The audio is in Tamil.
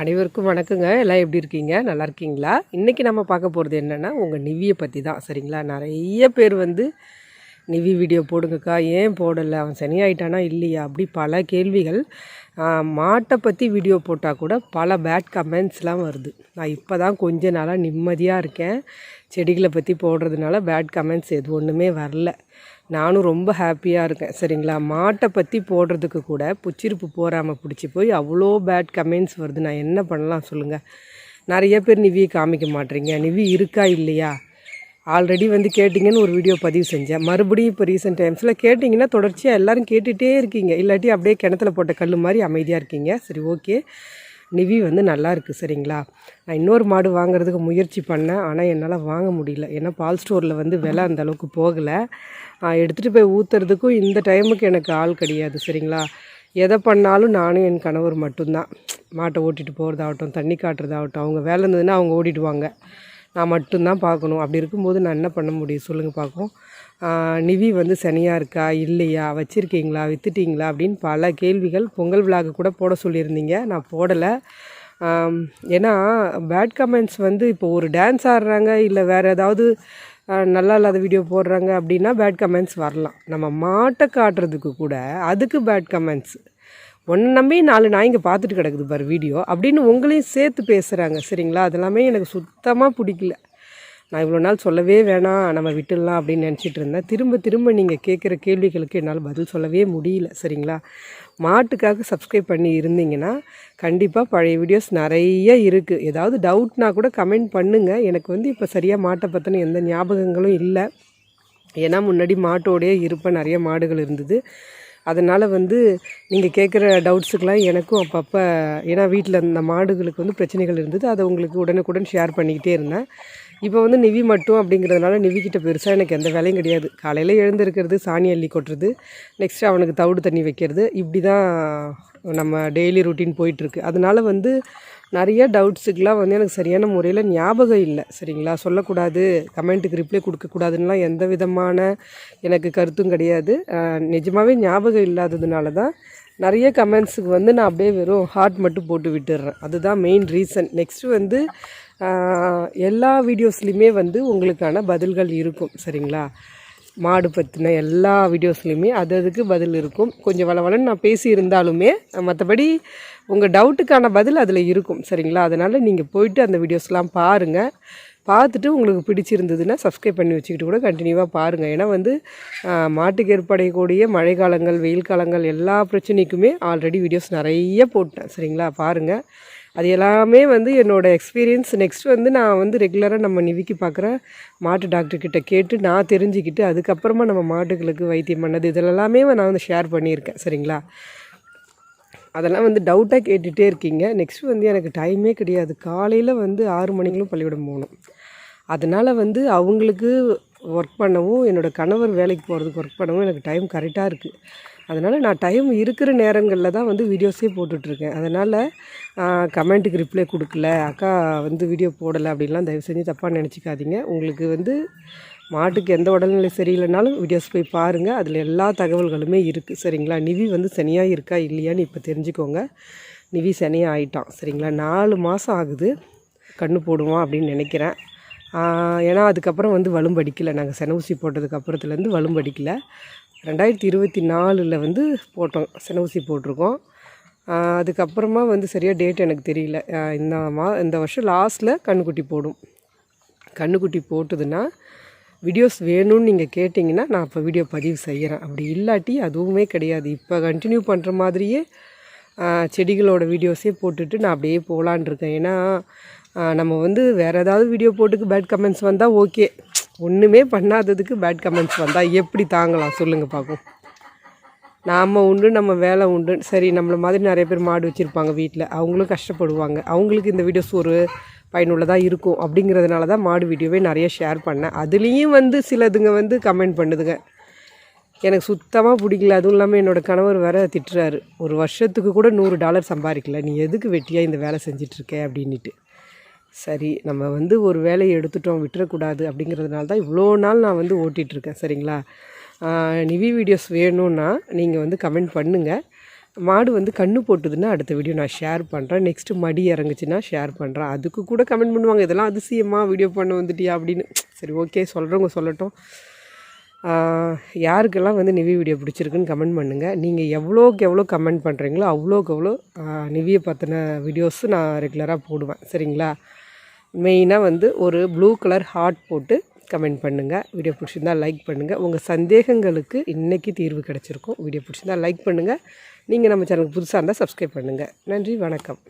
அனைவருக்கும் வணக்கங்க. எல்லாம் எப்படி இருக்கீங்க? நல்லா இருக்கீங்களா? இன்றைக்கி நம்ம பார்க்க போகிறது என்னென்னா உங்கள் நிவியை பற்றி தான் சரிங்களா? நிறைய பேர் வந்து நிவி வீடியோ போடுங்கக்கா. ஏன் போடலை? அவன் சனியாயிட்டானா இல்லையா? அப்படி பல கேள்விகள். மாட்டை பற்றி வீடியோ போட்டால் கூட பல பேட் கமெண்ட்ஸ்லாம் வருது. நான் இப்போ தான் கொஞ்ச நாளாக நிம்மதியாக இருக்கேன். செடிகளை பற்றி போடுறதுனால பேட் கமெண்ட்ஸ் எது ஒன்றுமே வரல. நானும் ரொம்ப ஹாப்பியாக இருக்கேன். சரிங்களா? மாட்டை பற்றி போடுறதுக்கு கூட புச்சிருப்பு போகாமல் பிடிச்சி போய் அவ்வளோ பேட் கமெண்ட்ஸ் வருது. நான் என்ன பண்ணலாம் சொல்லுங்கள் நிறைய பேர் நிவியை காமிக்க மாட்டேறீங்க நிவி இருக்கா இல்லையா? ஆல்ரெடி வந்து கேட்டிங்கன்னு ஒரு வீடியோ பதிவு செஞ்சேன். மறுபடியும் இப்போ ரீசெண்ட் டைம்ஸில் கேட்டிங்கன்னா தொடர்ச்சியாக எல்லாரும் கேட்டுகிட்டே இருக்கீங்க. இல்லாட்டி அப்படியே கிணத்துல போட்ட கல் மாதிரி அமைதியாக இருக்கீங்க. சரி ஓகே நிவி வந்து நல்லா இருக்குது சரிங்களா? நான் இன்னொரு மாடு வாங்குறதுக்கு முயற்சி பண்ணேன் ஆனால் என்னால் வாங்க முடியல. ஏன்னா பால் ஸ்டோரில் வந்து விலை அந்தளவுக்கு போகலை. எடுத்துகிட்டு போய் ஊற்றுறதுக்கும் இந்த டைமுக்கு எனக்கு ஆள் கிடையாது சரிங்களா? எதை பண்ணாலும் நானும் என் கணவர் மட்டும்தான். மாட்டை ஓட்டிகிட்டு போகிறதாகட்டும் தண்ணி காட்டுறதாகட்டும் அவங்க வேலை இருந்ததுன்னா அவங்க ஓடிடுவாங்க. நான் மட்டும்தான் பார்க்கணும். அப்படி இருக்கும்போது நான் என்ன பண்ண முடியும்? சொல்லுங்கள் பார்ப்போம் நிவி வந்து சனியாக இருக்கா? இல்லையா? வச்சுருக்கீங்களா? விற்றுட்டிங்களா அப்படின்னு பல கேள்விகள் பொங்கல் விழாக்கு கூட போட சொல்லியிருந்தீங்க. நான் போடலை. ஏன்னா பேட் கமெண்ட்ஸ் வந்து இப்போ ஒரு டான்ஸ் ஆடுறாங்க இல்லை வேறு ஏதாவது நல்லா இல்லாத வீடியோ போடுறாங்க அப்படின்னா பேட் கமெண்ட்ஸ் வரலாம். நம்ம மாட்டை காட்டுறதுக்கு கூட அதுக்கு பேட் கமெண்ட்ஸ் ஒன்றை நம்பி நாலு நாய்ங்க பார்த்துட்டு கிடக்குது பாரு வீடியோ. அப்படின்னு உங்களையும் சேர்த்து பேசுகிறாங்க சரிங்களா? அதெல்லாமே எனக்கு சுத்தமாக பிடிக்கல. நான் இவ்வளோ நாள் சொல்லவே வேணாம். நம்ம விட்டுடலாம் அப்படின்னு நினச்சிட்டு இருந்தேன். திரும்ப திரும்ப நீங்கள் கேட்குற கேள்விகளுக்கு என்னால் பதில் சொல்லவே முடியல. சரிங்களா? மாட்டுக்காக சப்ஸ்கிரைப் பண்ணி இருந்தீங்கன்னா கண்டிப்பாக பழைய வீடியோஸ் நிறைய இருக்குது ஏதாவது டவுட்னா கூட கமெண்ட் பண்ணுங்கள் எனக்கு வந்து இப்போ சரியாக மாட்டை பற்றின எந்த ஞாபகங்களும் இல்லை. ஏன்னா முன்னாடி மாட்டோடையே இருப்பேன். நிறைய மாடுகள் இருந்தது. அதனால் வந்து நீங்கள் கேட்குற டவுட்ஸுக்கெலாம் எனக்கும் அப்பப்போ ஏன்னா வீட்டில் இந்த மாடுகளுக்கு வந்து பிரச்சனைகள் இருந்தது. அதை உங்களுக்கு உடனுக்குடன் ஷேர் பண்ணிக்கிட்டே இருந்தேன். இப்போ வந்து நிவி மட்டும் அப்படிங்கிறதுனால நிவிக்கிட்ட பெருசாக எனக்கு எந்த வேலையும் கிடையாது. காலையில் எழுந்திருக்கிறது சாணி அள்ளி கொட்டுறது நெக்ஸ்ட் அவனுக்கு தவிடு தண்ணி வைக்கிறது இப்படி தான் நம்ம டெய்லி ரொட்டீன் போயிட்டுருக்கு அதனால் வந்து நிறைய டவுட்ஸுக்கெலாம் வந்து எனக்கு சரியான முறையில் ஞாபகம் இல்லை. சரிங்களா? சொல்லக்கூடாது. கமெண்ட்டுக்கு ரிப்ளை கொடுக்கக்கூடாதுன்னெலாம் எந்த விதமான எனக்கு கருத்தும் கிடையாது. நிஜமாகவே ஞாபகம் இல்லாததுனால தான் நிறைய கமெண்ட்ஸுக்கு வந்து நான் அப்படியே வெறும் ஹார்ட் மட்டும் போட்டு விட்டுடுறேன் அதுதான் மெயின் ரீசன் நெக்ஸ்ட்டு வந்து எல்லா வீடியோஸ்லையுமே வந்து உங்களுக்கான பதில்கள் இருக்கும். சரிங்களா? மாடு பற்றின எல்லா வீடியோஸ்லையுமே அது அதுக்கு பதில் இருக்கும். கொஞ்சம் வளவலன்னு நான் பேசி இருந்தாலுமே மற்றபடி உங்கள் டவுட்டுக்கான பதில் அதில் இருக்கும். சரிங்களா? அதனால் நீங்கள் போயிட்டு அந்த வீடியோஸ்லாம் பாருங்கள் பார்த்துட்டு உங்களுக்கு பிடிச்சிருந்ததுன்னா சப்ஸ்கிரைப் பண்ணி வச்சுக்கிட்டு கூட கண்டினியூவாக பாருங்கள் ஏன்னா வந்து மாட்டுக்கு ஏற்படையக்கூடிய மழை காலங்கள் வெயில் காலங்கள் எல்லா பிரச்சனைக்குமே ஆல்ரெடி வீடியோஸ் நிறைய போட்டேன். சரிங்களா? பாருங்கள் அது எல்லாமே வந்து என்னோடய எக்ஸ்பீரியன்ஸ் நெக்ஸ்ட் வந்து நான் வந்து ரெகுலராக நம்ம நிவிக்கு பார்க்குற மாட்டு டாக்டர்கிட்ட கேட்டு நான் தெரிஞ்சுக்கிட்டு அதுக்கப்புறமா நம்ம மாட்டுகளுக்கு வைத்தியம் பண்ணது. இதெல்லாமே நான் வந்து ஷேர் பண்ணியிருக்கேன். சரிங்களா? அதெல்லாம் வந்து டவுட்டாக கேட்டுகிட்டே இருக்கீங்க. நெக்ஸ்ட் வந்து எனக்கு டைமே கிடையாது. காலையில் வந்து ஆறு மணிங்களும் பள்ளிக்கூடம் போகணும். அதனால் வந்து அவங்களுக்கு ஒர்க் பண்ணவும் என்னோடய கணவர் வேலைக்கு போகிறதுக்கு ஒர்க் பண்ணவும் எனக்கு டைம் கரெக்டாக இருக்குது அதனால் நான் டைம் இருக்கிற நேரங்களில் தான் வந்து வீடியோஸே போட்டுட்ருக்கேன். அதனால் கமெண்ட்டுக்கு ரிப்ளை கொடுக்கல. அக்கா வந்து வீடியோ போடலை அப்படின்லாம் தயவு செஞ்சு தப்பாக நினச்சிக்காதீங்க. உங்களுக்கு வந்து மாட்டுக்கு எந்த உடல்நிலை சரியில்லைனாலும் வீடியோஸ் போய் பாருங்கள் அதில் எல்லா தகவல்களுமே இருக்குது சரிங்களா? நிவி வந்து சனியாக இருக்கா இல்லையான்னு இப்போ தெரிஞ்சுக்கோங்க. நிவி சனியாக ஆயிட்டான். சரிங்களா? நாலு மாதம் ஆகுது. கண்ணு போடுவான் அப்படின்னு நினைக்கிறேன். ஏன்னா அதுக்கப்புறம் வந்து வலும்படிக்கலை. நாங்கள் சென ஊசி போட்டதுக்கு அப்புறத்துலேருந்து வலும்படிக்கலை. ரெண்டாயிரத்தி இருபத்தி நாலில் வந்து போட்டோம் சென ஊசி போட்டிருக்கோம் அதுக்கப்புறமா வந்து சரியாக டேட் எனக்கு தெரியல. இந்த மா இந்த வருஷம் லாஸ்ட்டில் கண்ணுக்குட்டி போடும். கண்ணுக்குட்டி போட்டுதுன்னா வீடியோஸ் வேணும்னு நீங்கள் கேட்டிங்கன்னா நான் இப்போ வீடியோ பதிவு செய்கிறேன் அப்படி இல்லாட்டி அதுவுமே கிடையாது. இப்போ கண்டினியூ பண்ணுற மாதிரியே செடிகளோட வீடியோஸே போட்டுட்டு நான் அப்படியே போகலான் இருக்கேன் ஏன்னா நம்ம வந்து வேறு ஏதாவது வீடியோ போட்டுக்கு பேட் கமெண்ட்ஸ் வந்தால் ஓகே ஒன்றுமே பண்ணாததுக்கு பேட் கமெண்ட்ஸ் வந்தால் எப்படி தாங்கலாம்? சொல்லுங்கள் பார்ப்போம் நாம் உண்டு நம்ம வேலை உண்டு. சரி நம்மளை மாதிரி நிறைய பேர் மாடு வச்சுருப்பாங்க வீட்டில் அவங்களும் கஷ்டப்படுவாங்க. அவங்களுக்கு இந்த வீடியோஸ் ஒரு பயனுள்ளதாக இருக்கும் அப்படிங்கிறதுனால தான் மாடு வீடியோவே நிறைய ஷேர் பண்ணேன். அதுலேயும் வந்து சிலதுங்க வந்து கமெண்ட் பண்ணுதுங்க. எனக்கு சுத்தமாக பிடிக்கல. அதுவும் இல்லாமல் என்னோடய கணவர் வேற திட்டுறாரு. ஒரு வருஷத்துக்கு கூட நூறு டாலர் சம்பாதிக்கல. நீ எதுக்கு வெட்டியாக இந்த வேலை செஞ்சிட்ருக்க அப்படின்ட்டு சரி நம்ம வந்து ஒரு வேலையை எடுத்துட்டோம் விட்டுறக்கூடாது அப்படிங்கிறதுனால தான் இவ்வளோ நாள் நான் வந்து ஓட்டிகிட்ருக்கேன் சரிங்களா? நிவி வீடியோஸ் வேணும்னா நீங்கள் வந்து கமெண்ட் பண்ணுங்கள் மாடு வந்து கண்ணு போட்டுதுன்னா அடுத்த வீடியோ நான் ஷேர் பண்ணுறேன் நெக்ஸ்ட்டு மடி இறங்குச்சுன்னா ஷேர் பண்ணுறேன் அதுக்கு கூட கமெண்ட் பண்ணுவாங்க இதெல்லாம் அதிசயமாக வீடியோ பண்ண வந்துட்டியா? அப்படின்னு. சரி ஓகே சொல்கிறவங்க சொல்லட்டும். யாருக்கெல்லாம் வந்து நிவி வீடியோ பிடிச்சிருக்குன்னு கமெண்ட் பண்ணுங்கள் நீங்கள் எவ்வளோக்கு எவ்வளோ கமெண்ட் பண்ணுறீங்களோ அவ்வளோக்கு எவ்வளோ நிவியை பற்றின வீடியோஸு நான் ரெகுலராக போடுவேன் சரிங்களா? மெயினாக வந்து ஒரு ப்ளூ கலர் ஹார்ட் போட்டு கமெண்ட் பண்ணுங்கள் வீடியோ பிடிச்சிருந்தா லைக் பண்ணுங்கள் உங்கள் சந்தேகங்களுக்கு இன்றைக்கி தீர்வு கிடச்சிருக்கும். வீடியோ பிடிச்சிருந்தா லைக் பண்ணுங்கள் நீங்கள் நம்ம சேனலுக்கு புதுசாக இருந்தால் சப்ஸ்கிரைப் பண்ணுங்கள் நன்றி வணக்கம்.